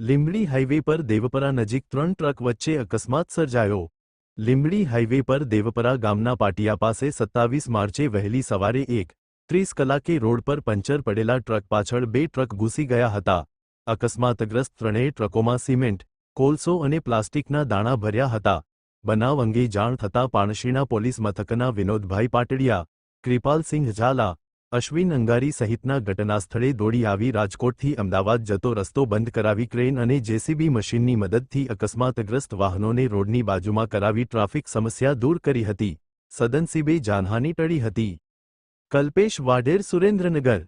Limbdi highway પર દેવપરા નજીક ત્રણ ટ્રક વચ્ચે અકસ્માત સર્જાયો. લીંબડી હાઇવે પર દેવપરા ગામના પાટિયા પાસે સત્તાવીસ માર્ચે વહેલી સવારે એક ત્રીસ કલાકે રોડ પર પંચર પડેલા ટ્રક પાછળ બે ટ્રક ઘૂસી ગયા હતા. અકસ્માતગ્રસ્ત ત્રણેય ટ્રકોમાં સિમેન્ટ, કોલસો અને પ્લાસ્ટિકના દાણા ભર્યા હતા. બનાવ અંગે જાણ થતાં પાણશીણા પોલીસ મથકના વિનોદભાઈ પાટડિયા, કૃપાલસિંહ ઝાલા અશ્વિન અંગારી સહિતના ઘટનાસ્થળે દોડી આવી રાજકોટથી અમદાવાદ જતો રસ્તો બંધ કરાવી ક્રેન અને જેસીબી મશીનની મદદથી અકસ્માતગ્રસ્ત વાહનોને રોડની બાજુમાં કરાવી ટ્રાફિક સમસ્યા દૂર કરી હતી. સદનસીબે જાનહાની ટળી હતી. કલ્પેશ વાઢેર સુરેન્દ્રનગર